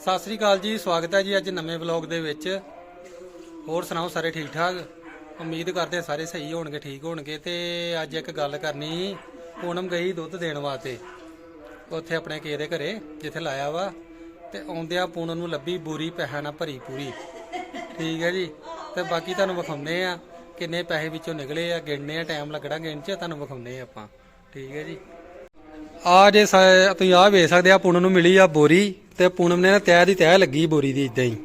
ਸਤਿ ਸ੍ਰੀ ਅਕਾਲ ਜੀ, ਸਵਾਗਤ ਹੈ ਜੀ ਅੱਜ ਨਵੇਂ ਵਲੌਗ ਦੇ ਵਿੱਚ। ਹੋਰ ਸੁਣਾਓ ਸਾਰੇ ਠੀਕ ਠਾਕ ਉਮੀਦ ਕਰਦੇ ਸਾਰੇ ਸਹੀ ਹੋਣਗੇ, ਠੀਕ ਹੋਣਗੇ। ਤੇ ਅੱਜ ਇੱਕ ਗੱਲ ਕਰਨੀ, ਪੂਨਮ ਗਈ ਦੁੱਧ ਦੇਣ ਵਾਸਤੇ। ਉੱਥੇ ਆਪਣੇ ਕਿਸੇ ਦੇ ਘਰੇ, ਜਿੱਥੇ ਲਾਇਆ ਵਾ। ਤੇ ਆਉਂਦਿਆਂ ਪੂਨਮ ਨੂੰ ਲੱਭੀ ਬੂਰੀ ਪੈਸਾ ਨਾ ਭਰੀ ਪੂਰੀ। ਠੀਕ ਹੈ ਜੀ? ਤੇ ਬਾਕੀ ਤੁਹਾਨੂੰ ਵਿਖਾਉਂਦੇ ਆ ਕਿੰਨੇ ਪੈਸੇ ਵਿੱਚੋਂ ਨਿਕਲੇ ਆ, ਗਿਣਨੇ ਆ ਟਾਈਮ ਲੱਗਣਾ ਗਿਣ ਚ, ਤੁਹਾਨੂੰ ਵਿਖਾਉਂਦੇ ਆ ਆਪਾਂ। ਠੀਕ ਹੈ ਜੀ? ਆ ਜੇ ਸਾ- ਤੁਸੀਂ ਆ ਵੇਖ ਸਕਦੇ ਆ, ਪੂਨਮ ਨੂੰ ਮਿਲੀ ਆ ਬੋਰੀ। ਤੇ ਪੂਨਮ ਨੇ ਨਾ ਤਹਿ ਦੀ ਤਹਿ ਲੱਗੀ ਬੋਰੀ ਦੀ ਇਦਾਂ ਹੀ।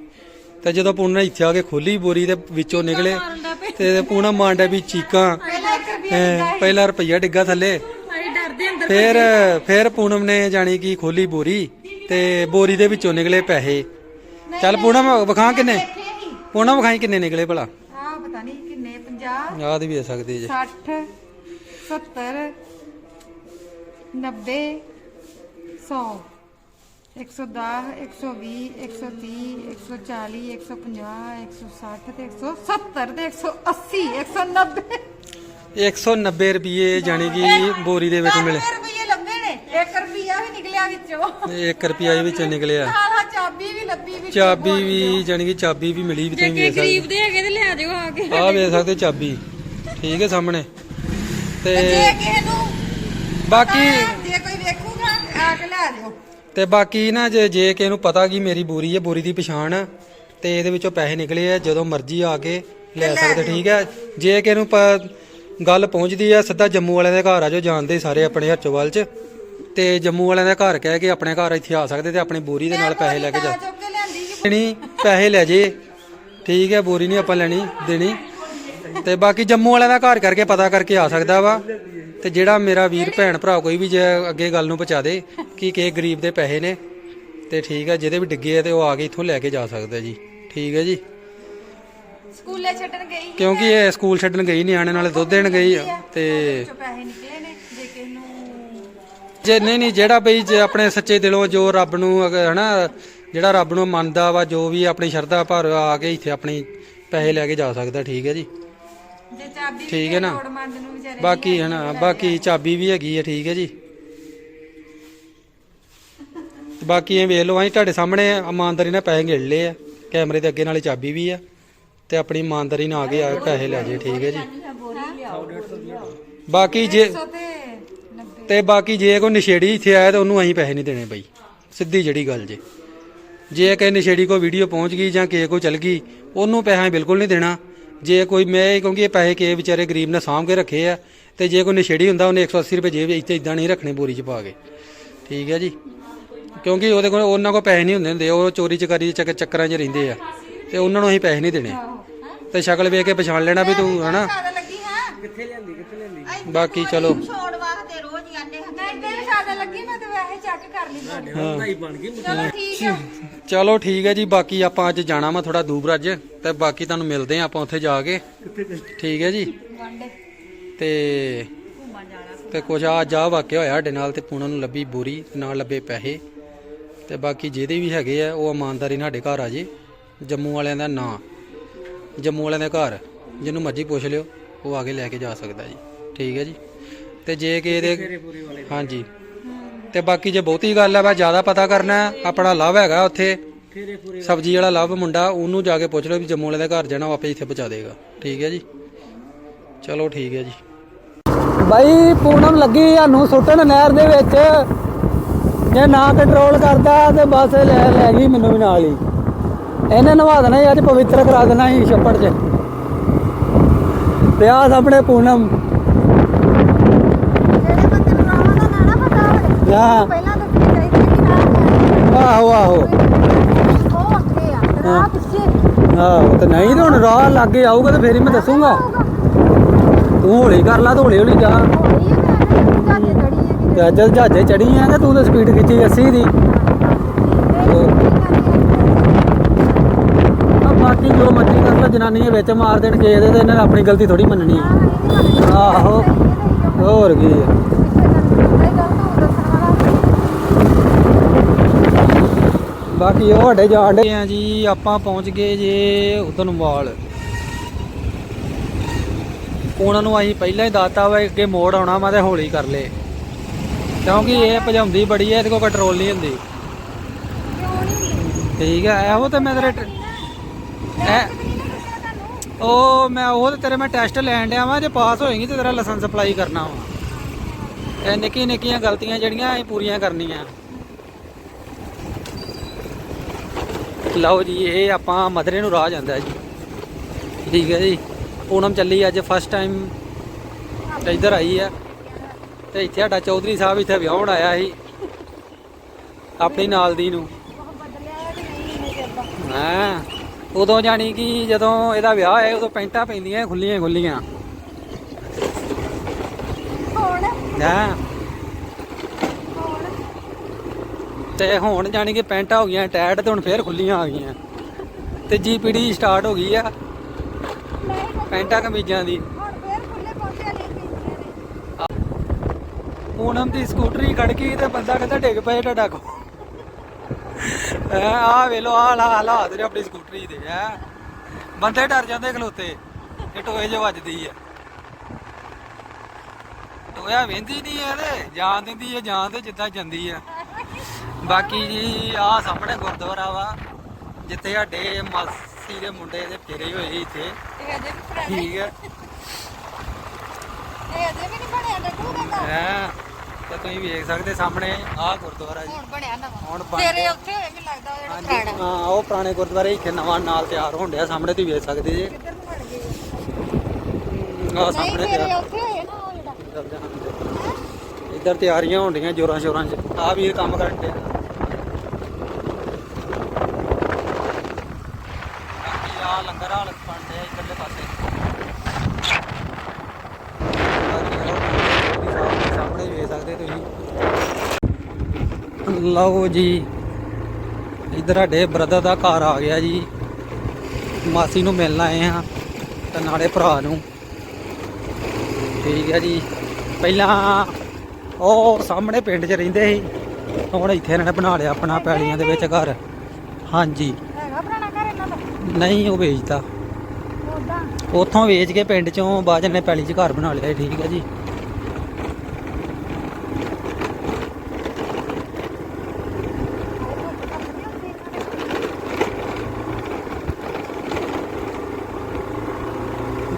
ਤੇ ਜਦੋਂ ਪੂਨਮ ਨੇ ਇੱਥੇ ਆ ਕੇ ਖੋਲੀ ਬੋਰੀ ਤੇ ਵਿੱਚੋਂ ਨਿਕਲੇ ਤੇ ਪੂਨਮ ਮਾਂਡਾ ਵੀ ਚੀਕਾਂ। ਪਹਿਲਾ ਰੁਪਈਆ ਡਿੱਗਾ ਥੱਲੇ। ਫਿਰ ਫਿਰ ਪੂਨਮ ਨੇ ਜਾਣੀ ਕਿ ਖੋਲੀ ਬੋਰੀ ਤੇ ਬੋਰੀ ਦੇ ਵਿੱਚੋਂ ਨਿਕਲੇ ਪੈਸੇ। ਚੱਲ ਪੂਨਮ ਵਿਖਾ ਕਿੰਨੇ? ਪੂਨਮ ਵਿਖਾਈ ਕਿੰਨੇ ਨਿਕਲੇ ਭਲਾ? ਆ ਪਤਾ ਨਹੀਂ ਕਿੰਨੇ 50 ਯਾਦ ਵੀ ਦੇ ਸਕਦੇ ਜੇ। 60 70 90 100 110 120 130 140 150 160 ਤੇ 170 ਤੇ 180 190 190 ਰੁਪਏ ਜਾਣੀ ਕਿ ਬੋਰੀ ਦੇ ਵਿੱਚ ਮਿਲੇ ਰੁਪਏ ਲੱਭੇ ਨੇ 1 ਰੁਪਿਆ ਵੀ ਨਿਕਲਿਆ ਵਿੱਚੋਂ 1 ਰੁਪਿਆ ਇਹ ਵਿੱਚੋਂ ਨਿਕਲਿਆ ਨਾਲ ਆ ਚਾਬੀ ਵੀ ਲੱਭੀ ਵਿੱਚ ਚਾਬੀ ਵੀ ਜਾਣੀ ਕਿ ਚਾਬੀ ਵੀ ਮਿਲੀ ਵੀ ਤੁਸੀਂ ਵੇਖ ਸਕਦੇ ਦੇ ਹੈਗੇ ਤੇ ਲੈ ਜਾਓ ਆ ਕੇ ਆਹ ਵੇਖ ਸਕਦੇ ਚਾਬੀ ਠੀਕ ਹੈ ਸਾਹਮਣੇ ਤੇ ਜੇ ਕਿਸੇ ਨੂੰ ਬਾਕੀ ਜੇ ਕੋਈ ਵੇਖੂਗਾ ਆ ਕੇ ਲੈ ਜਾਓ ਤੇ ਬਾਕੀ ਨਾ ਜੇ ਜੇ ਕਿਸੇ ਨੂੰ ਪਤਾ ਕਿ ਮੇਰੀ ਬੋਰੀ ਹੈ ਬੋਰੀ ਦੀ ਪਛਾਣ ਆ, ਤੇ ਇਹਦੇ ਵਿੱਚੋਂ ਪੈਸੇ ਨਿਕਲੇ ਆ ਜਦੋਂ ਮਰਜ਼ੀ ਆ ਕੇ ਲੈ ਸਕਦੇ ਠੀਕ ਹੈ ਜੇ ਕਿਸੇ ਨੂੰ ਪ- ਗੱਲ ਪਹੁੰਚਦੀ ਆ ਸਿੱਧਾ ਜੰਮੂ ਵਾਲਿਆਂ ਦੇ ਘਰ ਆ ਜੋ ਜਾਣਦੇ ਸਾਰੇ ਆਪਣੇ ਹਰਚੋਵਾਲ ਚ ਤੇ ਜੰਮੂ ਵਾਲਿਆਂ ਦੇ ਘਰ ਕਹਿ ਕੇ ਆਪਣੇ ਘਰ ਇੱਥੇ ਆ ਸਕਦੇ ਤੇ ਆਪਣੀ ਬੋਰੀ ਦੇ ਨਾਲ ਪੈਸੇ ਲੈ ਕੇ ਜਾ। ਚੁੱਕ ਕੇ ਲਿਆਂਦੀ ਜੀ ਦੇਣੀ ਪੈਸੇ ਲੈ ਜੇ ਠੀਕ ਹੈ ਬੋਰੀ ਨਹੀਂ ਆਪਾਂ ਲੈਣੀ ਦੇਣੀ। ਤੇ ਬਾਕੀ ਜੰਮੂ ਵਾਲਿਆਂ ਦਾ ਘਰ ਕਰਕੇ ਪਤਾ ਕਰਕੇ ਆ ਸਕਦਾ ਵਾ। ਤੇ ਜਿਹੜਾ ਮੇਰਾ ਵੀਰ ਭੈਣ ਭਰਾ ਕੋਈ ਵੀ ਜੇ ਅੱਗੇ ਗੱਲ ਨੂੰ ਪਹੁੰਚਾ ਦੇ ਕਿ ਕਿਸੇ ਗਰੀਬ ਦੇ ਪੈਸੇ ਨੇ ਤੇ ਠੀਕ ਹੈ ਜਿਹਦੇ ਵੀ ਡਿੱਗੇ ਆ ਤੇ ਉਹ ਆ ਕੇ ਇੱਥੋਂ ਲੈ ਕੇ ਜਾ ਸਕਦਾ ਜੀ। ਠੀਕ ਹੈ ਜੀ। ਸਕੂਲੇ ਛੱਡਣ ਗਈ ਕਿਉਂਕਿ ਇਹ ਸਕੂਲ ਛੱਡਣ ਗਈ ਨਿਆਣੇ ਨਾਲੇ ਦੁੱਧ ਦੇਣ ਗਈ ਆ ਤੇ ਚੋਂ ਪੈਸੇ ਨਿਕਲੇ ਨੇ ਜੇ ਕਿਸੇ ਨੂੰ ਜੇ ਨਹੀਂ ਨਹੀਂ ਜਿਹੜਾ ਬਈ ਜੇ ਆਪਣੇ ਸੱਚੇ ਦਿਲੋਂ ਜੋ ਰੱਬ ਨੂੰ ਹਨਾ ਜਿਹੜਾ ਰੱਬ ਨੂੰ ਮੰਨਦਾ ਵਾ ਜੋ ਵੀ ਆਪਣੀ ਸ਼ਰਧਾ ਭਰ ਆ ਕੇ ਇੱਥੇ ਆਪਣੀ ਪੈਸੇ ਲੈ ਕੇ ਜਾ ਸਕਦਾ ਠੀਕ ਹੈ ਜੀ। ਜੇ ਚਾਬੀ ਠੀਕ ਹੈ ਨਾ? ਲੋੜਮੰਦ ਨੂੰ ਵਿਚਾਰੇ ਬਾਕੀ ਹਨਾ ਬਾਕੀ ਚਾਬੀ ਵੀ ਹੈਗੀ ਹੈ ਠੀਕ ਹੈ ਜੀ। ਤੇ ਬਾਕੀ ਇਹ ਵੇਖ ਲਓ ਅਸੀਂ ਤੁਹਾਡੇ ਸਾਹਮਣੇ ਇਮਾਨਦਾਰੀ ਨਾਲ ਪੈਸੇ ਗਿਣ ਲਏ ਆ। ਕੈਮਰੇ ਦੇ ਅੱਗੇ ਨਾਲੇ ਚਾਬੀ ਵੀ ਆ। ਤੇ ਆਪਣੀ ਇਮਾਨਦਾਰੀ ਨਾਲ ਆ ਕੇ ਆ ਕੇ ਪੈਸੇ ਲੈ ਜੇ ਠੀਕ ਹੈ ਜੀ। ਬਾਕੀ ਜੇ 100 ਤੇ 90 ਤੇ ਬਾਕੀ ਜੇ ਕੋਈ ਨਸ਼ੇੜੀ ਇੱਥੇ ਆਇਆ ਤਾਂ ਉਹਨੂੰ ਅਸੀਂ ਪੈਸੇ ਨਹੀਂ ਦੇਣੇ ਬਈ। ਸਿੱਧੀ ਜਿਹੜੀ ਗੱਲ ਜੇ। ਜੇ ਕਿਸੇ ਨਸ਼ੇੜੀ ਕੋ ਵੀਡੀਓ ਪਹੁੰਚ ਗਈ ਜਾਂ ਕਿਸੇ ਕੋ ਚਲ ਗਈ ਉਹਨੂੰ ਪੈਸਾ ਬਿਲਕੁਲ ਨਹੀਂ ਦੇਣਾ। ਜੇ ਕੋਈ ਮੈਂ ਕਿਉਂਕਿ ਇਹ ਪੈਸੇ ਕਿਸੇ ਵਿਚਾਰੇ ਗਰੀਬ ਨੇ ਸਾਂਭ ਕੇ ਰੱਖੇ ਆ ਤੇ ਜੇ ਕੋਈ ਨਸ਼ੇੜੀ ਹੁੰਦਾ ਉਹਨੇ 180 ਰੁਪਏ ਜੇਬ ਵਿੱਚ ਇਦਾਂ ਨਹੀਂ ਰੱਖਣੇ ਬੋਰੀ 'ਚ ਪਾ ਕੇ। ਠੀਕ ਹੈ ਜੀ? ਕਿਉਂਕਿ ਉਹਦੇ ਕੋਲ ਉਹਨਾਂ ਕੋਲ ਪੈਸੇ ਨਹੀਂ ਹੁੰਦੇ ਹੁੰਦੇ ਉਹ ਚੋਰੀ ਚਕਾਰੀ ਦੇ ਚੱਕ- ਚੱਕਰਾਂ 'ਚ ਰਹਿੰਦੇ ਆ। ਤੇ ਉਹਨਾਂ ਨੂੰ ਅਸੀਂ ਪੈਸੇ ਨਹੀਂ ਦੇਣੇ। ਤੇ ਸ਼ਕਲ ਵੇਖ ਕੇ ਪਛਾਣ ਲੈਣਾ ਵੀ ਤੂੰ ਹਨਾ? ਕਿੱਥੇ ਬਾਕੀ ਚਲੋ ਛੋੜ ਵਾਸਤੇ ਰੋਜ਼ ਹੀ ਆਂਦੇ ਹੁੰਦੇ ਨਹੀਂ ਤੇ ਜ਼ਿਆਦਾ ਲੱਗੀ ਮੈਂ ਤੇ ਵੈਸੇ ਚੈੱਕ ਕਰ ਲਈ ਚਲੋ ਠੀਕ ਆ। ਚਲੋ ਠੀਕ ਹੈ ਜੀ ਬਾਕੀ ਆਪਾਂ ਅੱਜ ਜਾਣਾ ਵਾ ਥੋੜਾ ਦੂਰ ਅੱਜ ਤੇ ਬਾਕੀ ਤੁਹਾਨੂੰ ਮਿਲਦੇ ਆ ਆਪਾਂ ਉੱਥੇ ਜਾ ਕੇ। ਠੀਕ ਹੈ ਜੀ। ਵਾਂਡੇ। ਤੇ ਘੁੰਮਣ ਜਾਣਾ ਤੇ ਕੁਛ ਆ ਜਾ ਵਾਕਿਆ ਹੋਇਆ ਸਾਡੇ ਨਾਲ ਤੇ ਪੂਨਾ ਨੂੰ ਲੱਭੀ ਬੋਰੀ ਨਾਲ ਲੱਭੇ ਪੈਸੇ। ਤੇ ਬਾਕੀ ਜਿਹਦੇ ਵੀ ਹੈਗੇ ਆ ਉਹ ਇਮਾਨਦਾਰੀ ਨਾਲ ਸਾਡੇ ਘਰ ਆ ਜੇ। ਜੰਮੂ ਵਾਲਿਆਂ ਦਾ ਨਾਂ। ਜੰਮੂ ਵਾਲਿਆਂ ਦੇ ਘਰ। ਜਿਹਨੂੰ ਮਰਜ਼ੀ ਪੁੱਛ ਲਿਓ ਉਹ ਆ ਕੇ ਲੈ ਕੇ ਜਾ ਸਕਦਾ ਜੀ। ਠੀਕ ਹੈ ਜੀ। ਤੇ ਜੇ ਕਿ ਇਹਦੇ ਹਾਂਜੀ। ਤੇ ਬਾਕੀ ਜੇ ਬਹੁਤੀ ਗੱਲ ਹੈ ਮੈਂ ਜ਼ਿਆਦਾ ਪਤਾ ਕਰਨਾ ਹੈ, ਆਪਣਾ ਲਵ ਹੈਗਾ ਉੱਥੇ। ਸਬਜ਼ੀ ਵਾਲਾ ਲਵ ਮੁੰਡਾ ਉਹਨੂੰ ਜਾ ਕੇ ਪੁੱਛ ਲਓ ਵੀ ਜੰਮੂ ਵਾਲੇ ਦੇ ਘਰ ਜਾਣਾ ਉਹ ਆਪੇ ਇੱਥੇ ਪਹੁੰਚਾ ਦੇਗਾ। ਠੀਕ ਹੈ ਜੀ? ਚਲੋ ਠੀਕ ਹੈ ਜੀ। ਬਾਈ ਪੂਨਮ ਲੱਗੀ ਸਾਨੂੰ ਸੁੱਟਣ ਨਹਿਰ ਦੇ ਵਿੱਚ। ਜੇ ਨਾ ਕੰਟਰੋਲ ਕਰਦਾ ਤੇ ਬਸ ਲੈ ਲੈ ਗਈ ਮੈਨੂੰ ਵੀ ਨਾਲ ਹੀ। ਇਹਨੇ ਨਵਾ ਦੇਣਾ ਸੀ, ਅੱਜ ਪਵਿੱਤਰ ਕਰਾ ਦੇਣਾ ਸੀ ਛੱਪੜ 'ਚ। ਤੇ ਆ ਸਾਹਮਣੇ ਪੂਨਮ ਜਿਹੜੇ ਬੰਦੇ ਨੂੰ ਰਾਵਾਂ ਦਾ ਨਾ ਨਾ ਪਤਾ ਹੋਵੇ ਹਾਂ ਪਹਿਲਾਂ ਤਾਂ ਚਾਹੀਦਾ ਕਿ ਨਾ ਆਹੋ ਆਹੋ। ਉਹ ਅੱਗੇ ਆ। ਰਾਹ ਪਿੱਛੇ। ਆਹੋ ਤੇ ਨਹੀਂ ਤੇ ਹੁਣ ਰਾਹ ਲੱਗੇ ਆਊਗਾ ਤੇ ਫੇਰ ਹੀ ਮੈਂ ਦੱਸੂਗਾ। ਤੂੰ ਹੌਲੀ ਕਰ ਲਾ ਹੌਲੀ ਹੌਲੀ ਜਾ। ਹੈ ਹੈ ਜਹਾਜ਼ੇ ਚੜੀ ਆ ਤੇ ਤੂੰ ਤਾਂ ਸਪੀਡ ਖਿੱਚੀ 80 ਦੀ। ਆ ਬਾਕੀ ਜੋ ਮਰਜ਼ੀ ਕਰ ਲੈ ਜਨਾਨੀਆਂ ਵਿੱਚ ਮਾਰ ਦੇਣ ਕੇ ਇਹਦੇ ਤੇ ਇਹਨਾਂ ਨੇ ਆਪਣੀ ਗਲਤੀ ਥੋੜੀ ਮੰਨਣੀ। ਆਹੋ। ਹੋਰ ਕੀ ਆ। ਬਾਕੀ ਉਹ ਸਾਡੇ ਜਾਣ ਦੇ ਆ ਜੀ, ਆਪਾਂ ਪਹੁੰਚ ਗਏ ਜੇ ਉਦਨਵਾਲ ਉਹਨਾਂ ਨੂੰ ਅਸੀਂ ਪਹਿਲਾਂ ਹੀ ਦੱਸਤਾ ਵਾ ਅੱਗੇ ਮੋੜ ਆਉਣਾ ਵਾ ਤੇ ਹੌਲੀ ਕਰ ਲੇ। ਕਿਉਂਕਿ ਇਹ ਭਜਾਉਂਦੀ ਬੜੀ ਹੈ ਇਹਦੇ ਕੋਲ ਕੰਟਰੋਲ ਨਹੀਂ ਹੁੰਦੀ। ਠੀਕ ਹੈ ਇਹੋ ਤੇ ਮੈਂ ਤੇਰੇ ਟ- ਇਹ ਉਹ ਮੈਂ ਉਹ ਤੇ ਤੇਰੇ ਮੈਂ ਟੈਸਟ ਲੈਣ ਡਿਆ ਵਾਂ, ਜੇ ਪਾਸ ਹੋਏਗੀ ਤੇ ਤੇਰਾ ਲਾਇਸੈਂਸ ਅਪਲਾਈ ਕਰਨਾ ਵਾ। ਇਹ ਨਿੱਕੀ ਨਿੱਕੀਆਂ ਗਲਤੀਆਂ ਜਿਹੜੀਆਂ ਇਹ ਪੂਰੀਆਂ ਕਰਨੀਆਂ। ਲਓ ਜੀ ਇਹ ਆਪਾਂ ਮਦਰੇ ਨੂੰ ਰਾਹ ਜਾਂਦਾ ਜੀ। ਠੀਕ ਹੈ ਜੀ। ਪੂਨਮ ਚੱਲੀ ਅੱਜ ਫਸਟ ਟਾਈਮ ਇੱਧਰ ਆਈ ਆ ਤੇ ਇੱਥੇ ਸਾਡਾ ਚੌਧਰੀ ਸਾਹਿਬ ਇੱਥੇ ਵਿਆਹਣ ਆਇਆ ਸੀ। ਆਪਣੀ ਨਾਲ ਦੀ ਨੂੰ। ਹਾਂ? ਉਦੋਂ ਜਾਣੀ ਕਿ ਜਦੋਂ ਇਹਦਾ ਵਿਆਹ ਹੈ ਉਦੋਂ ਪੈਂਟਾਂ ਪੈਂਦੀਆਂ ਖੁੱਲੀਆਂ ਖੁੱਲੀਆਂ ਹਾਂ? ਤੇ ਹੁਣ ਜਾਣੀ ਕਿ ਪੈਂਟਾਂ ਹੋ ਗਈਆਂ ਟੈਟ ਤੇ ਹੁਣ ਫੇਰ ਖੁੱਲੀਆਂ ਆ ਗਈਆਂ। ਤੇ ਜੀ ਸਟਾਰਟ ਹੋ ਗਈ ਆ, ਪੈਂਟਾਂ ਕਮੀਜ਼ਾਂ ਦੀ। ਪੂਨਮ ਦੀ ਸਕੂਟਰੀ ਖੜ ਗਈ ਤੇ ਬੰਦਾ ਕਹਿੰਦਾ ਡਿੱਗ ਪਏ ਤੁਹਾਡਾ ਕੋ। ਆ ਵੇ ਲੋ ਆ ਹਾਲਾਤ ਨੇ ਆਪਣੀ ਸਕੂਟਰੀ ਦੇ ਹੈ। ਬੰਦੇ ਡਰ ਜਾਂਦੇ ਖਲੋਤੇ, ਇਹ ਟੋਏ ਜੋ ਵੱਜਦੀ ਆ। ਟੋਇਆ ਵੇਂਦੀ ਨਹੀਂ ਇਹਦੇ, ਜਾਣ ਦਿੰਦੀ ਹੈ ਜਾਣ ਤੇ ਜਿੱਦਾਂ ਜਾਂਦੀ ਆ। ਬਾਕੀ ਜੀ ਆ ਸਾਹਮਣੇ ਗੁਰਦੁਆਰਾ ਵਾ ਜਿੱਥੇ ਸਾਡੇ ਮਾਸੀ ਦੇ ਮੁੰਡੇ ਦੇ ਫੇਰੇ ਹੋਏ ਸੀ ਇੱਥੇ। ਠੀਕ ਹੈ ਹੈ ਤੇ ਤੁਸੀਂ ਵੇਖ ਸਕਦੇ ਸਾਹਮਣੇ ਆਹ ਗੁਰਦੁਆਰਾ ਜੀ। ਹੁਣ ਬਣਿਆ ਨਵਾਂ। ਹੁਣ ਬਣ ਤੇਰੇ ਗਿਆ। ਉੱਥੇ ਹੋਏ ਮੈਨੂੰ ਲੱਗਦਾ ਉਹ ਜਿਹੜਾ ਪੁਰਾਣਾ। ਹਾਂ ਉਹ ਪੁਰਾਣੇ ਗੁਰਦੁਆਰੇ ਇੱਥੇ ਨਵਾਂ ਨਾਲ ਤਿਆਰ ਹੋਣ ਡਿਆ ਸਾਹਮਣੇ ਤੁਸੀਂ ਵੇਖ ਸਕਦੇ ਜੇ। ਕਿੱਧਰ ਨੂੰ ਬਣ ਗਏ? ਆਹ ਨਹੀਂ ਸਾਹਮਣੇ ਤੇਰੇ ਉੱਥੇ ਹੋਏ ਨਾ ਉਹ ਜਿਹੜਾ। ਇੱਧਰ ਤਿਆਰੀਆਂ ਹੋਣ ਡੀਆਂ। ਜੋਰਾਂ ਸ਼ੋਰਾਂ 'ਚ। ਆ ਵੀ ਇਹ ਕੰਮ ਕਰਨ ਡਿਆ ਬਾਕੀ ਆ ਲੰਗਰ ਹਾਲ ਬਣ ਡਿਆ ਇੱਧਰਲੇ ਪਾਸੇ ਬਾਕੀ ਆਹ ਗੁਰਦੁਆਰੇ ਸਾਹਿਬ ਦੇ ਸਾਹਮਣੇ ਵੇਖ ਸਕਦੇ ਤੁਸੀਂ ਲਓ ਜੀ। ਇੱਧਰ ਸਾਡੇ ਬ੍ਰਦਰ ਦਾ ਘਰ ਆ ਗਿਆ ਜੀ। ਮਾਸੀ ਨੂੰ ਮਿਲਣ ਆਏ ਆ ਤੇ ਨਾਲੇ ਭਰਾ ਨੂੰ। ਠੀਕ ਹੈ ਜੀ। ਪਹਿਲਾਂ ਉਹ ਸਾਹਮਣੇ ਪਿੰਡ 'ਚ ਰਹਿੰਦੇ ਸੀ। ਹੁਣ ਇੱਥੇ ਇਹਨਾਂ ਨੇ ਬਣਾ ਲਿਆ ਆਪਣਾ ਪੈਲੀਆਂ ਦੇ ਵਿੱਚ ਘਰ। ਹਾਂਜੀ। ਹੈਗਾ ਪੁਰਾਣਾ ਘਰ ਇਹਨਾਂ ਦਾ? ਨਹੀਂ ਉਹ ਵੇਚਤਾ। ਉਦਾਂ ਉੱਥੋਂ ਵੇਚ ਕੇ ਪਿੰਡ 'ਚੋਂ ਬਾਅਦ ਇਹਨੇ ਪੈਲੀ 'ਚ ਘਰ ਬਣਾ ਲਿਆ ਠੀਕ ਹੈ ਜੀ।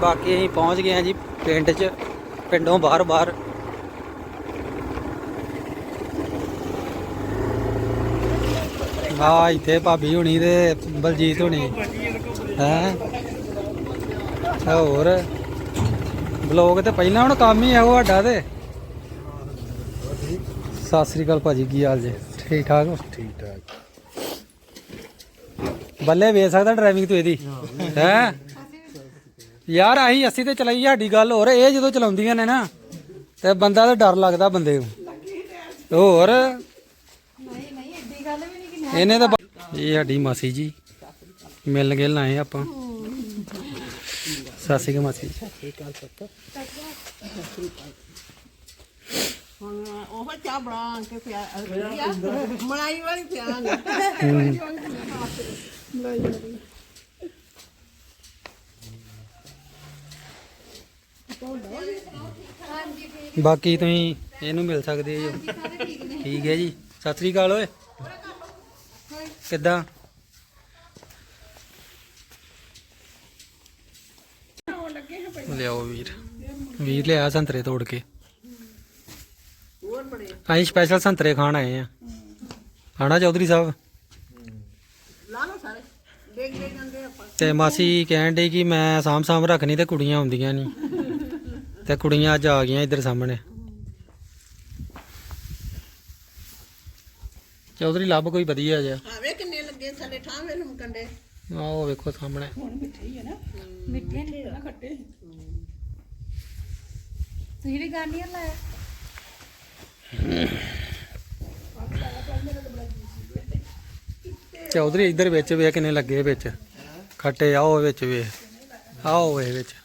ਬਾਕੀ ਅਸੀਂ ਪਹੁੰਚ ਗਏ ਹਾਂ ਜੀ ਪਿੰਡ 'ਚ ਪਿੰਡੋਂ ਬਾਹਰ ਬਾਹਰ। ਆ ਇੱਥੇ ਭਾਬੀ ਹੁਣੀ ਤੇ ਬਲਜੀਤ ਹੁਣੀ। ਹੈ? ਹੋਰ? ਬਲੌਗ ਤੇ ਪਹਿਲਾਂ ਹੁਣ ਕੰਮ ਹੀ ਇਹੋ ਸਾਡਾ ਤੇ। ਸਤਿ ਸ੍ਰੀ ਅਕਾਲ ਭਾਜੀ ਕੀ ਹਾਲ ਜੀ? ਠੀਕ ਠਾਕ ਠੀਕ ਠਾਕ। ਬੱਲੇ ਵੇਚ ਸਕਦਾ ਡਰਾਈਵਿੰਗ ਤੂੰ ਇਹਦੀ। ਹੈ? ਯਾਰ ਆਹੀ ਅਸੀਂ ਤੇ ਚਲਾਈ ਸਾਡੀ ਗੱਲ ਹੋਰ ਇਹ ਜਦੋਂ ਚਲਾਉਂਦੀਆਂ ਨੇ ਨਾ ਤੇ ਬੰਦਾ ਤਾਂ ਡਰ ਲੱਗਦਾ ਬੰਦੇ ਨੂੰ। ਹੋਰ? ਨਹੀਂ ਨਹੀਂ ਏਡੀ ਗੱਲ ਵੀ ਨਹੀਂ ਕਿ ਇਹਨੇ ਤਾਂ ਇਹ ਸਾਡੀ ਮਾਸੀ ਜੀ ਮਿਲਣ ਗਿਲਣ ਆਏ ਆਪਾਂ। ਸਤਿ ਸ਼੍ਰੀ ਅਕਾਲ ਮਾਸੀ ਹੁਣ ਉਹ ਚਾਹ ਬਣਾ ਕੇ ਪਿਆ ਮਲਾਈ ਵਾਲੀ ਪਿਆ। ਨੇ ਬਾਕੀ ਤੁਸੀਂ ਇਹਨੂੰ ਮਿਲ ਸਕਦੇ ਹੋ ਠੀਕ ਹੈ ਜੀ। ਸਤਿ ਸ੍ਰੀ ਅਕਾਲ ਓਏ। ਕਿੱਦਾਂ? ਲਿਆਓ ਵੀਰ। ਵੀਰ ਲਿਆ ਸੰਤਰੇ ਤੋੜ ਕੇ। ਅਸੀਂ ਸਪੈਸ਼ਲ ਸੰਤਰੇ ਖਾਣ ਆਏ ਆ। ਆਣਾ ਚੌਧਰੀ ਸਾਹਿਬ? ਤੇ ਮਾਸੀ ਕਹਿਣ ਡਈ ਕਿ ਮੈਂ ਸਾਂਭ ਸਾਂਭ ਰੱਖਣੀ ਤੇ ਕੁੜੀਆਂ ਹੁੰਦੀਆਂ ਨਹੀਂ ਤੇ ਕੁੜੀਆਂ ਅੱਜ ਆ ਗਈਆਂ ਇੱਧਰ ਸਾਹਮਣੇ। ਚੌਧਰੀ ਲੱਭ ਕੋਈ ਵਧੀਆ ਜਿਹਾ? ਆਵੇ ਕਿੰਨੇ ਲੱਗੇ ਸਾਡੇ ਠਾਵੇਂ ਨੂੰ ਕੰਡੇ। ਆਹ ਵੇਖੋ ਸਾਹਮਣੇ। ਮਿੱਠੇ ਨੇ। ਨਾ ਖੱਟੇ। ਤੁਸੀਂ ਵੀ ਗਾਨੀਆਂ ਲਾਇਆ? ਚੌਧਰੀ ਇੱਧਰ ਵਿੱਚ ਵੇ ਕਿੰਨੇ ਲੱਗੇ ਵਿੱਚ। ਖੱਟੇ ਆਓ ਵਿੱਚ ਵੇ ਆਓ ਵੇ ਵਿੱਚ।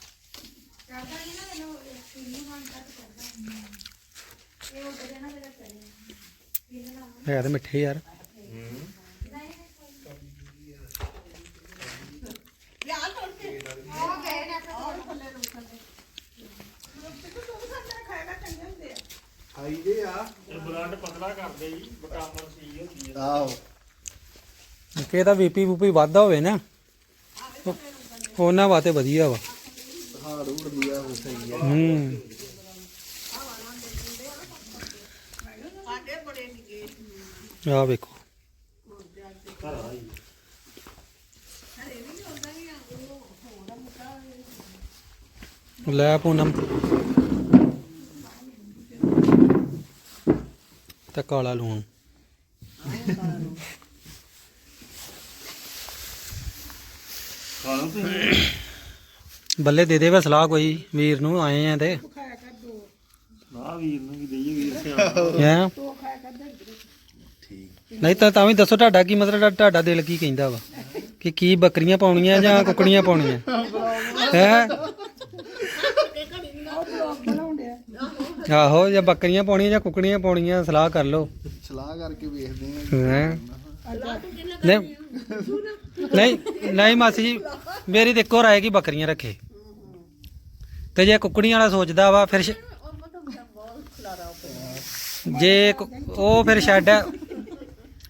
ਹੈ ਤਾਂ ਮਿੱਠੇ ਯਾਰ। ਖਾਈਦੇ ਆ ਇਹ ਬਲੱਡ ਪਤਲਾ ਕਰਦੇ ਜੀ ਵਿਟਾਮਿਨ ਸੀ ਹੁੰਦੀ ਆ ਆਓ ਕਿ ਦਾ ਬੀਪੀ ਬੂਪੀ ਵੱਧਦਾ ਹੋਵੇ ਨਾ ਉਹ- ਉਹਨਾਂ ਵਾਸਤੇ ਵਧੀਆ ਵਾ। ਹਾੜ ਹੂੜ ਦਿਆ ਹੋ ਸਹੀ ਹੈ ਹੂੰ। ਆ ਵੇਖੋ। ਲੈ ਪੂਨਮ। ਤੇ ਕਾਲਾ ਲੂਣ। ਬੱਲੇ ਦੇ ਦੇ ਵੇ ਸਲਾਹ ਕੋਈ ਵੀਰ ਨੂੰ ਆਏ ਆ ਤੇ। ਆ ਵੀਰ ਨੂੰ ਵੀ ਦਈਏ ਵੀਰ ਸਿਆ ਹੈ? ਨਹੀਂ ਤਾਂ ਤਾਂ ਵੀ ਦੱਸੋ ਤੁਹਾਡਾ ਕੀ ਮਤਲਬ ਤੁਹਾਡਾ- ਤੁਹਾਡਾ ਦਿਲ ਕੀ ਕਹਿੰਦਾ ਵਾ? ਕਿ ਕੀ ਬੱਕਰੀਆਂ ਪਾਉਣੀਆਂ ਜਾਂ ਕੁਕੜੀਆਂ ਪਾਉਣੀਆਂ? ਹੈ? ਆਹੋ ਜਾਂ ਬੱਕਰੀਆਂ ਪਾਉਣੀਆਂ ਜਾਂ ਕੁਕੜੀਆਂ ਪਾਉਣੀਆਂ ਸਲਾਹ ਕਰ ਲਓ। ਸਲਾਹ ਕਰਕੇ ਵੇਖਦੇ ਆ। ਹੈਂ? ਨਹੀਂ ਨਹੀਂ ਨਹੀਂ ਮਾਸੀ ਜੀ ਮੇਰੀ ਤੇ ਇੱਕੋ ਰਾਏ ਕਿ ਬੱਕਰੀਆਂ ਰੱਖੇ। ਤੇ ਜੇ ਕੁਕੜੀਆਂ ਵਾਲਾ ਸੋਚਦਾ ਵਾ ਫਿਰ ਸ਼- ਜੇ ਕੁ- ਉਹ ਫਿਰ ਛੱਡ ਉਹ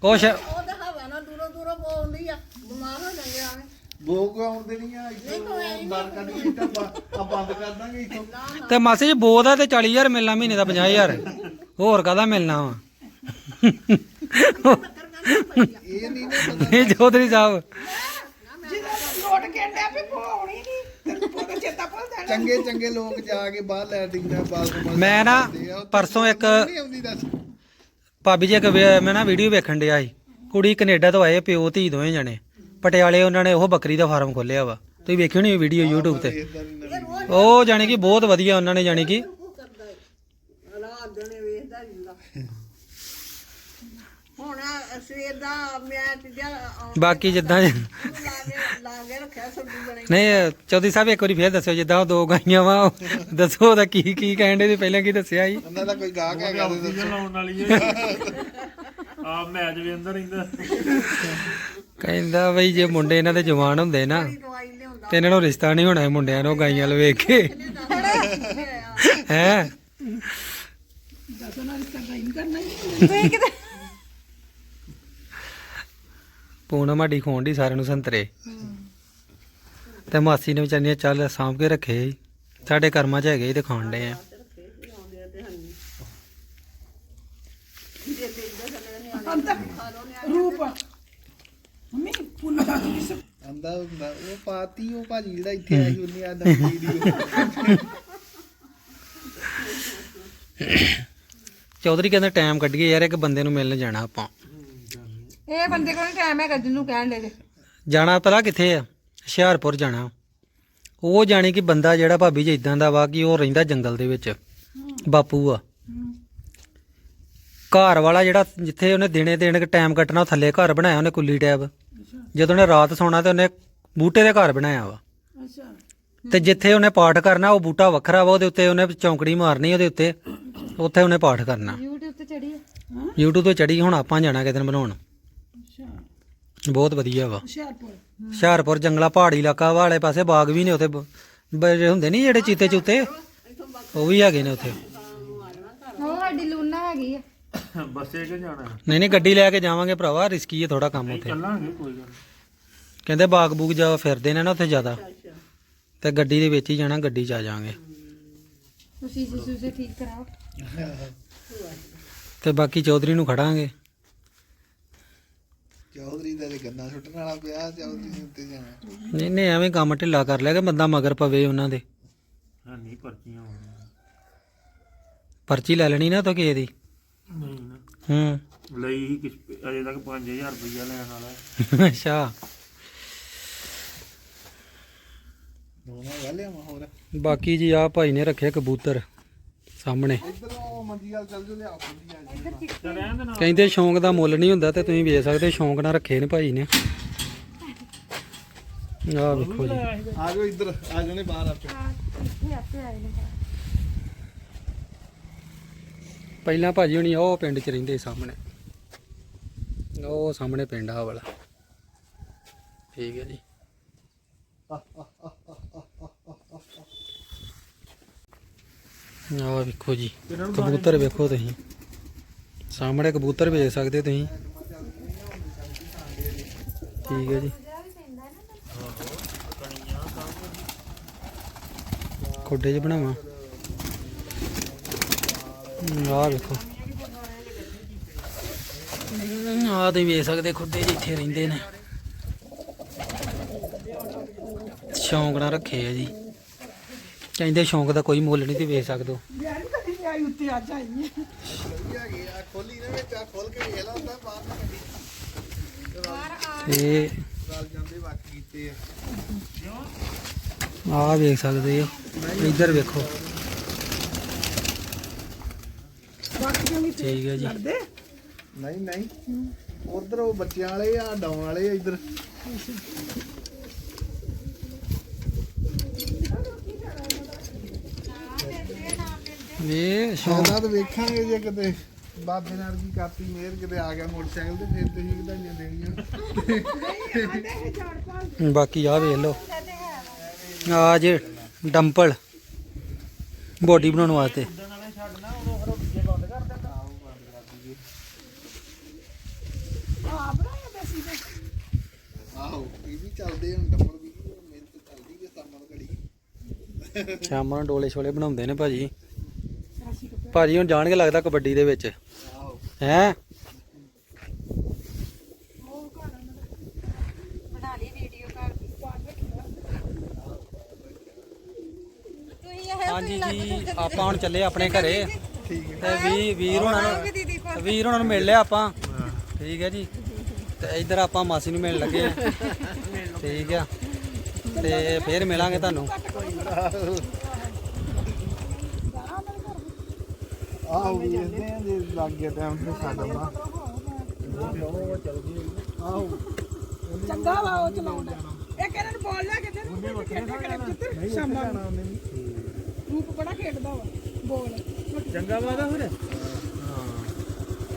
ਛ- ਉਹ ਤਾਂ ਹਵਾ ਨਾਲ ਦੂਰੋਂ ਦੂਰੋਂ ਬੋਲਦੀ ਆ। ਬਿਮਾਰ ਹੋ ਜਾਂਦੇ ਆਵੇਂ ਬੋਗ ਆਉਂਦੇ ਨਹੀਂ ਆ ਇੱਥੋਂ ਬਾਹਰ ਕੱਢ ਕੇ ਇੱਥੇ ਆ ਬੰਦ ਕਰ ਦਾਂਗੇ ਇੱਥੋਂ। ਤੇ ਮਾਸੀ ਜੀ ਬੋ ਦਾ ਤੇ 40000 ਮਿਲਣਾ ਮਹੀਨੇ ਦਾ 50000 ਹੋਰ ਕਾਹਦਾ ਮਿਲਣਾ ਵਾ? ਇਹ ਨਹੀਂ ਨਾ ਪਤਾ। ਇਹ ਚੌਧਰੀ ਸਾਹਿਬ। ਲੋਟ ਵੀ ਨਹੀਂ ਚੰਗੇ ਚੰਗੇ ਲੋਕ ਜਾ ਕੇ ਬਾਹਰ ਲੈਟਿੰਗ ਦਾ ਮੈਂ ਨਾ ਪਰਸੋਂ ਇੱਕ ਨਹੀਂ ਆਉਂਦੀ ਦੱਸ। ਭਾਬੀ ਜੀ ਇੱਕ ਵੇ- ਮੈਂ ਨਾ ਵੀਡੀਓ ਵੇਖਣ ਡਿਆ ਸੀ। ਕੁੜੀ ਕੈਨੇਡਾ ਤੋਂ ਆਏ ਪਿਓ ਧੀ ਦੋਵੇਂ ਜਣੇ। ਪਟਿਆਲੇ ਉਹਨਾਂ ਨੇ ਉਹ ਬੱਕਰੀ ਦਾ ਫਾਰਮ ਖੋਲਿਆ ਵਾ। ਤੁਸੀਂ ਵੇਖਿਓ ਨਹੀਂ ਵੀਡੀਓ YouTube ਤੇ। ਉਹ ਜਾਣੀ ਕਿ ਬਹੁਤ ਵਧੀਆ ਉਹਨਾਂ ਨੇ ਜਾਣੀ ਕਿ ਕਰਦਾ ਹੈ ਰਾਤ ਦਿਨੇ ਵੇਖਦਾ ਰਹਿੰਦਾ ਹੁਣ ਆਹ ਸਵੇਰ ਦਾ ਮੈਂ ਤੇ ਜਾ ਬਾਕੀ ਜਿੱਦਾਂ ਨਹੀਂ ਚੌਧਰੀ ਸਾਹਿਬ ਇੱਕ ਵਾਰੀ ਫੇਰ ਦੱਸਿਓ ਜਿੱਦਾਂ ਉਹ ਦੋ ਗਾਈਆਂ ਵਾ ਦੱਸੋ ਉਹਦਾ ਕੀ ਕੀ ਕਹਿੰਦੇ ਸੀ ਪਹਿਲਾਂ ਕੀ ਦੱਸਿਆ ਸੀ? ਉਹਨਾਂ ਦਾ ਕੋਈ ਗਾਹਕ ਹੈਗਾ ਤੇ ਦੱਸੋ। ਲਾਉਣ ਵਾਲੀ ਹੈ। ਆ ਮੈਚ ਵੀ ਅੰਦਰ ਰਹਿੰਦਾ। ਕਹਿੰਦਾ ਬਈ ਜੇ ਮੁੰਡੇ ਇਹਨਾਂ ਦੇ ਜਵਾਨ ਹੁੰਦੇ ਨਾ ਤੇ ਇਹਨਾਂ ਨੂੰ ਰਿਸ਼ਤਾ ਨਹੀਂ ਹੋਣਾ ਇਹ ਮੁੰਡਿਆਂ ਨੂੰ ਗਾਈਆਂ ਲ ਵੇਖ ਕੇ। ਹੈ ਪੂਨਮ ਸਾਡੀ ਖੋਣ ਦੀ ਸਾਰਿਆਂ ਨੂੰ ਸੰਤਰੇ। ਤੇ ਮਾਸੀ ਨੇ ਵਿਚਾਰੀਆਂ ਚੱਲ ਸਾਂਭ ਕੇ ਰੱਖੇ ਸੀ। ਸਾਡੇ ਕਰਮਾਂ 'ਚ ਹੈਗੇ ਸੀ ਤੇ ਖਾਣ ਦੇ ਆ। ਆਂਦਾ ਹੁੰਦਾ ਉਹ ਪਾਤੀ ਉਹ ਭਾਜੀ ਜਿਹੜਾ ਇੱਥੇ ਆਈ ਉਹਨੇ ਆ ਨਵੀਂ ਵੀਡੀਓ ਚੌਧਰੀ ਕਹਿੰਦਾ ਟਾਈਮ ਕੱਢੀਏ ਯਾਰ ਇੱਕ ਬੰਦੇ ਨੂੰ ਮਿਲਣ ਜਾਣਾ ਆਪਾਂ। ਇਹ ਬੰਦੇ ਕੋਲ ਟਾਈਮ ਹੈਗਾ ਜਿਹਨੂੰ ਕਹਿਣ ਦੇ ਜਾਣਾ ਪਤਾ ਕਿੱਥੇ ਆ? ਹੁਸ਼ਿਆਰਪੁਰ ਜਾਣਾ। ਉਹ ਜਾਣੀ ਕਿ ਬੰਦਾ ਜਿਹੜਾ ਭਾਬੀ ਜੀ ਇਦਾਂ ਦਾ ਵਾ ਕਿ ਉਹ ਰਹਿੰਦਾ ਜੰਗਲ ਦੇ ਵਿੱਚ। ਬਾਪੂ ਆ। ਘਰ ਵਾਲਾ ਜਿਹੜਾ ਜਿੱਥੇ ਉਹਨੇ ਦਿਨੇ ਦਿਨ ਟਾਈਮ ਕੱਟਣਾ ਉਹ ਥੱਲੇ ਘਰ ਬਣਾਇਆ ਉਹਨੇ ਕੁੱਲੀ ਟੈਬ। ਜਦੋਂ ਉਹਨੇ ਰਾਤ ਸੌਣਾ ਤੇ ਉਹਨੇ ਬੂਟੇ ਦੇ ਘਰ ਬਣਾਇਆ ਵਾ। ਤੇ ਜਿੱਥੇ ਉਹਨੇ ਪਾਠ ਕਰਨਾ ਉਹ ਬੂਟਾ ਵੱਖਰਾ ਵਾ ਉਹਦੇ ਉੱਤੇ ਉਹਨੇ ਚੌਂਕੜੀ ਮਾਰਨੀ ਉਹਦੇ ਉੱਤੇ। ਉੱਥੇ ਉਹਨੇ ਪਾਠ ਕਰਨਾ। YouTube ਤੇ ਚੜੀ ਹੈ। YouTube ਤੇ ਚੜੀ ਹੁਣ ਆਪਾਂ ਜਾਣਾ ਕਿਤੇ ਦਿਨ ਬਣਾਉਣ। ਬਹੁਤ ਵਧੀਆ ਵਾ। ਹੁਸ਼ਿਆਰਪੁਰ ਜੰਗਲਾ ਪਹਾੜੀ ਇਲਾਕਾ ਵਾਲੇ ਪਾਸੇ ਬਾਗ ਵੀ ਨੇ ਉੱਥੇ। ਬ- ਬੜੇ ਹੁੰਦੇ ਨਹੀਂ ਜਿਹੜੇ ਚੀਤੇ ਚੂਤੇ ਉਹ ਵੀ ਹੈਗੇ ਨੇ ਉੱਥੇ। ਉਹ ਸਾਡੀ ਲੂਨਾ ਹੈਗੀ ਆ। ਬੱਸੇ ਕਿ ਜਾਣਾ? ਨਹੀਂ ਨਹੀਂ ਗੱਡੀ ਲੈ ਕੇ ਜਾਵਾਂਗੇ ਭਰਾਵਾ ਰਿਸਕੀ ਹੈ ਥੋੜਾ ਕੰਮ ਉੱਥੇ। ਚੱਲਾਂਗੇ ਕੋਈ ਗੱਲ ਨੀ। ਕਹਿੰਦੇ ਬਾਗ ਬੂਗ ਜਾ ਫਿਰਦੇ ਨੇ ਨਾ ਉੱਥੇ ਜ਼ਿਆਦਾ। ਤੇ ਗੱਡੀ ਦੇ ਵਿੱਚ ਹੀ ਜਾਣਾ ਗੱਡੀ 'ਚ ਆ ਜਾਵਾਂਗੇ। ਤੁਸੀਂ ਤੁਸੀਂ ਠੀਕ ਕਰਾਓ। ਤੇ ਬਾਕੀ ਚੌਧਰੀ ਨੂੰ ਖੜਾਂਗੇ। ਚੌਧਰੀ ਦਾ ਤੇ ਗੰਨਾ ਸੁੱਟਣ ਵਾਲਾ ਪਿਆ ਚੌਧਰੀ ਦੇ ਉੱਤੇ ਜਾਣਾ। ਨਹੀਂ ਨਹੀਂ ਐਵੇਂ ਕੰਮ ਢਿੱਲਾ ਕਰ ਲਿਆ ਕਿ ਬੰਦਾ ਮਗਰ ਪਵੇ ਉਹਨਾਂ ਦੇ। ਹਾਂ ਨਹੀਂ ਪਰਚੀਆਂ ਆਉਣੀਆਂ ਪਰਚੀ ਲੈ ਲੈਣੀ ਨਾ ਤਾਂ ਕਿਸੇ ਦੀ। ਨਹੀਂ ਨਾ। ਹੂੰ। ਲਈ ਹੀ ਕਿਸ ਅਜੇ ਤੱਕ 5000 ਰੁਪਈਆ ਲੈਣ ਵਾਲਾ ਹੈ। ਅੱਛਾ। ਦੋਨਾਂ ਗੱਲ ਆ ਹੋਰ। ਬਾਕੀ ਜੀ ਆ ਭਾਈ ਨੇ ਰੱਖੇ ਕਬੂਤਰ। ਸਾਹਮਣੇ। ਇੱਧਰ ਉਹ ਮੰਜੀ ਵਾਲ ਚੱਲ ਜੋ ਲਿਆ ਖੁੱਲੀ ਆ ਜੀ ਚੱਲ ਰਹਿਣ ਦੇ ਨਾ ਕਹਿੰਦੇ ਸ਼ੌਂਕ ਦਾ ਮੁੱਲ ਨਹੀਂ ਹੁੰਦਾ ਤੇ ਤੁਸੀਂ ਵੇਚ ਸਕਦੇ ਸ਼ੌਂਕ ਨਾਲ ਰੱਖੇ ਨੇ ਭਾਈ ਨੇ। ਆਹ ਵੇਖੋ ਜੀ। ਆ ਜਾਓ ਇੱਧਰ ਆ ਜਾਣੇ ਬਾਹਰ ਆਪੇ। ਇੱਥੇ ਆਪੇ ਆਏ ਨੇ ਪਹਿਲਾਂ ਭਾਜੀ ਹੁਣੀ ਉਹ ਪਿੰਡ 'ਚ ਰਹਿੰਦੇ ਸੀ ਸਾਹਮਣੇ। ਉਹ ਸਾਹਮਣੇ ਪਿੰਡ ਆ ਵਾਲਾ। ਠੀਕ ਹੈ ਜੀ। ਆਹ ਵੇਖੋ ਜੀ ਕਬੂਤਰ ਵੇਖੋ ਤੁਸੀਂ। ਸਾਹਮਣੇ ਕਬੂਤਰ ਵੇਚ ਸਕਦੇ ਤੁਸੀਂ। ਠੀਕ ਹੈ ਜੀ। ਖੁੱਡੇ 'ਚ ਬਣਾਵਾਂ। ਆਹ ਵੇਖੋ। ਆਹ ਤੁਸੀਂ ਵੇਖ ਸਕਦੇ ਖੁੱਡੇ ਇੱਥੇ ਰਹਿੰਦੇ ਨੇ। ਸ਼ੌਂਕ ਨਾਲ ਰੱਖੇ ਆ ਜੀ। ਕਹਿੰਦੇ ਸ਼ੌਂਕ ਦਾ ਕੋਈ ਮੁੱਲ ਨਹੀਂ ਤੇ ਵੇਚ ਸਕਦੇ ਹੋ। ਹੈਗੇ ਆ ਖੋਲੀ ਨੇ ਵਿੱਚ ਆ ਖੋਲ ਕੇ ਵੇਖ ਲਾ ਹੁੰਦਾ ਬਾਹਰ ਨਾ ਕੱਢੀ ਤੇ ਗੱਲ ਜਾਂਦੇ ਵੱਖ ਕੀਤੇ ਆ ਆਹ ਵੇਖ ਸਕਦੇ ਹੋ, ਇੱਧਰ ਵੇਖੋ। ਠੀਕ ਹੈ ਜੀ। ਨਹੀਂ ਨਹੀਂ। ਉਧਰ ਉਹ ਬੱਚਿਆਂ ਵਾਲੇ ਆ, ਡਾਉਣ ਵਾਲੇ ਆ ਇੱਧਰ। ਵੇ ਤਾਂ ਵੇਖਾਂਗੇ ਜੇ ਕਿਤੇ ਬਾਬੇ ਨਾਲ ਕੀ ਕਰਤੀ ਮੇਰ ਕਿਤੇ ਆ ਗਿਆ ਮੋਟਰਸਾਈਕਲ ਤੇ ਫਿਰ ਤੁਸੀਂ ਵਧਾਈਆਂ ਦੇਣੀਆਂ। ਬਾਕੀ ਆ ਵੇਖ ਲਓ। ਆ ਜੇ ਡੰਪਲ ਬੋਡੀ ਬਣਾਉਣ ਵਾਸਤੇ। ਆਹੋ ਇਹ ਵੀ ਚੱਲਦੇ ਹੁਣ ਟੱਪੜ ਵੀ ਮਿਹਨਤ ਚੱਲਦੀ ਜੇ ਸਾਮਨ ਘੜੀ। ਸ਼ਾਮਾਂ ਨੂੰ ਡੋਲੇ ਛੋਲੇ ਬਣਾਉਂਦੇ ਨੇ ਭਾਜੀ। ਭਾਜੀ ਹੁਣ ਜਾਣਗੇ ਲੱਗਦਾ ਕਬੱਡੀ ਦੇ ਵਿੱਚ। ਆਹੋ ਹੈ? ਹਾਂਜੀ ਜੀ, ਆਪਾਂ ਹੁਣ ਚੱਲੇ ਆਪਣੇ ਘਰੇ। ਤੇ ਵੀ ਵੀਰ ਹੋਣਾ ਨੂੰ ਵੀਰ ਹੋਣਾ ਨੂੰ ਮਿਲ ਲਿਆ ਆਪਾਂ। ਠੀਕ ਹੈ ਜੀ। ਤੇ ਇੱਧਰ ਆਪਾਂ ਮਾਸੀ ਨੂੰ ਮਿਲਣ ਲੱਗੇ ਠੀਕ ਆ। ਤੇ ਫੇਰ ਮਿਲਾਂਗੇ ਤੁਹਾਨੂੰ। ਆਹੋ ਵੇਖਦੇ ਆ ਜੇ ਲੱਗ ਗਿਆ ਟਾਈਮ ਤੇ ਛੱਡ ਆਉਣਾ। ਆਹੋ ਚੰਗਾ ਵਾ ਉਹ ਚਲਾਉਂਦਾ ਇਹ ਇਹਨਾਂ ਨੂੰ ਬੋਲ ਲਿਆ ਕਿਤੇ ਨੂੰ ਖੇਡੇ ਕਰੇ ਕਿੱਧਰ ਸ਼ਾਮਾਂ ਨੂੰ। ਰੂਪ ਬੜਾ ਖੇਡਦਾ ਵਾ ਬੋਲ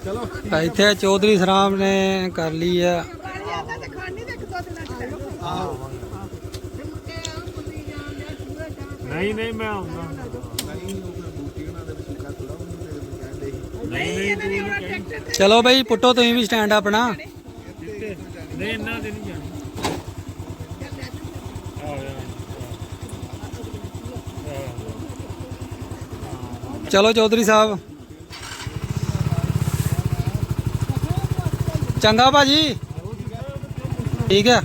ਚਲੋ। ਇੱਥੇ ਚੌਧਰੀ ਸਰਾਮ ਨੇ ਕਰ ਲਈ ਆ। ਨਹੀਂ ਨਹੀਂ ਮੈਂ ਆਉਂਦਾ ਨਹੀਂ ਉਹ ਫਿਰ ਬੂਟੀ ਉਹਨਾਂ ਦੇ ਵਿਚਕਾਰ ਥੋੜਾ ਉਹਨੂੰ ਤੇਰੇ ਨੂੰ ਕਹਿੰਦੇ ਸੀ ਨਹੀਂ ਇਹਨਾਂ ਨੇ ਹੁਣ ਟਰੈਕਟਰ ਤੇ ਚਲੋ ਬਈ ਪੁੱਟੋ ਤੁਸੀਂ ਵੀ ਸਟੈਂਡ ਆਪਣਾ। ਨਹੀਂ ਇਹਨਾਂ ਦੇ ਨਹੀਂ ਜਾਣੀ। ਆ ਗਿਆ ਚਲੋ ਚੌਧਰੀ ਸਾਹਿਬ। ਚੰਗਾ ਭਾਜੀ। ਠੀਕ ਹੈ।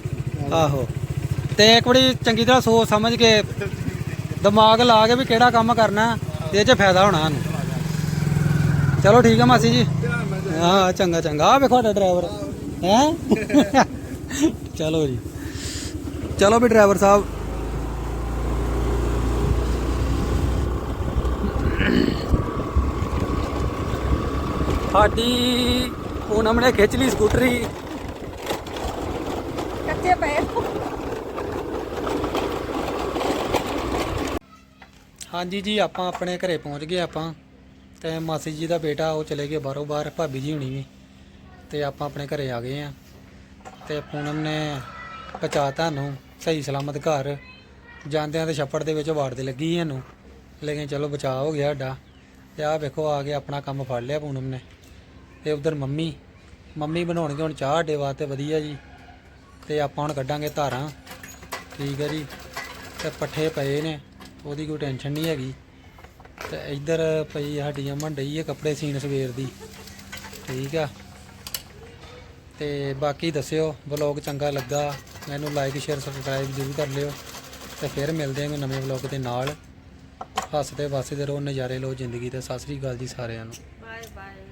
ਆਹੋ। ਤੇ ਇੱਕ ਵਾਰੀ ਚੰਗੀ ਤਰ੍ਹਾਂ ਸੋਚ ਸਮਝ ਕੇ ਦਿਮਾਗ ਲਾ ਕੇ ਵੀ ਕਿਹੜਾ ਕੰਮ ਕਰਨਾ ਇਹ 'ਚ ਫਾਇਦਾ ਹੋਣਾ ਸਾਨੂੰ। ਚਲੋ ਠੀਕ ਹੈ ਮਾਸੀ ਜੀ। ਹਾਂ ਚੰਗਾ ਚੰਗਾ। ਆ ਵੇਖੋ ਤੁਹਾਡਾ ਡਰਾਈਵਰ। ਹੈ? ਚਲੋ ਜੀ। ਚਲੋ ਵੀ ਡਰਾਈਵਰ ਸਾਹਿਬ। ਸਾਡੀ ਪੂਨਮ ਨੇ ਖਿੱਚ ਲਈ ਸਕੂਟਰੀ। ਕੱਚੇ ਪਏ ਹਾਂਜੀ ਜੀ ਆਪਾਂ ਆਪਣੇ ਘਰੇ ਪਹੁੰਚ ਗਏ ਆਪਾਂ। ਤੇ ਮਾਸੀ ਜੀ ਦਾ ਬੇਟਾ, ਉਹ ਚਲੇ ਗਏ ਬਾਹਰੋਂ, ਬਾਹਰ ਭਾਬੀ ਜੀ ਹੁਣੀ ਵੀ। ਤੇ ਆਪਾਂ ਆਪਣੇ ਘਰੇ ਆ ਗਏ ਆ। ਤੇ ਪੂਨਮ ਨੇ ਪਹੁੰਚਾ ਤੁਹਾਨੂੰ ਸਹੀ ਸਲਾਮਤ ਘਰ। ਜਾਂਦਿਆਂ ਤੇ ਛੱਪੜ ਦੇ ਵਿੱਚ ਵਾੜਦੇ ਲੱਗੀ ਇਹਨੂੰ। ਲੇਕਿਨ ਚਲੋ ਬਚਾਅ ਹੋ ਗਿਆ ਸਾਡਾ। ਤੇ ਆਹ ਵੇਖੋ, ਆ ਕੇ ਆਪਣਾ ਕੰਮ ਫੜ ਲਿਆ ਪੂਨਮ ਨੇ। ਤੇ ਉਧਰ ਮੰਮੀ ਮੰਮੀ ਬਣਾਉਣਗੇ ਹੁਣ ਚਾਹ ਅੱਡੇ ਵਾਸਤੇ ਵਧੀਆ ਜੀ। ਤੇ ਆਪਾਂ ਹੁਣ ਕੱਢਾਂਗੇ ਧਾਰਾਂ। ਠੀਕ ਹੈ ਜੀ। ਤੇ ਪੱਠੇ ਪਏ ਨੇ, ਉਹਦੀ ਕੋਈ ਟੈਨਸ਼ਨ ਨਹੀਂ ਹੈਗੀ। ਤੇ ਇੱਧਰ ਪਈ ਸਾਡੀ ਅਮਨ ਡਈ ਹੈ ਕੱਪੜੇ ਸੀਨ ਸਵੇਰ ਦੀ। ਠੀਕ ਆ। ਤੇ ਬਾਕੀ ਦੱਸਿਓ, ਵਲੌਗ ਚੰਗਾ ਲੱਗਾ, ਮੈਨੂੰ ਲਾਈਕ ਸ਼ੇਅਰ ਸਬਸਕ੍ਰਾਈਬ ਜ਼ਰੂਰ ਕਰ ਲਿਓ। ਤੇ ਫਿਰ ਮਿਲਦੇ ਹਾਂ ਨਵੇਂ ਵਲੌਗ ਦੇ ਨਾਲ। ਹੱਸਦੇ ਵਸਦੇ ਰਹੋ, ਨਜ਼ਾਰੇ ਲਓ ਜ਼ਿੰਦਗੀ ਦੇ। ਸਤਿ ਸ੍ਰੀ ਅਕਾਲ ਜੀ ਸਾਰਿਆਂ ਨੂੰ। Bye bye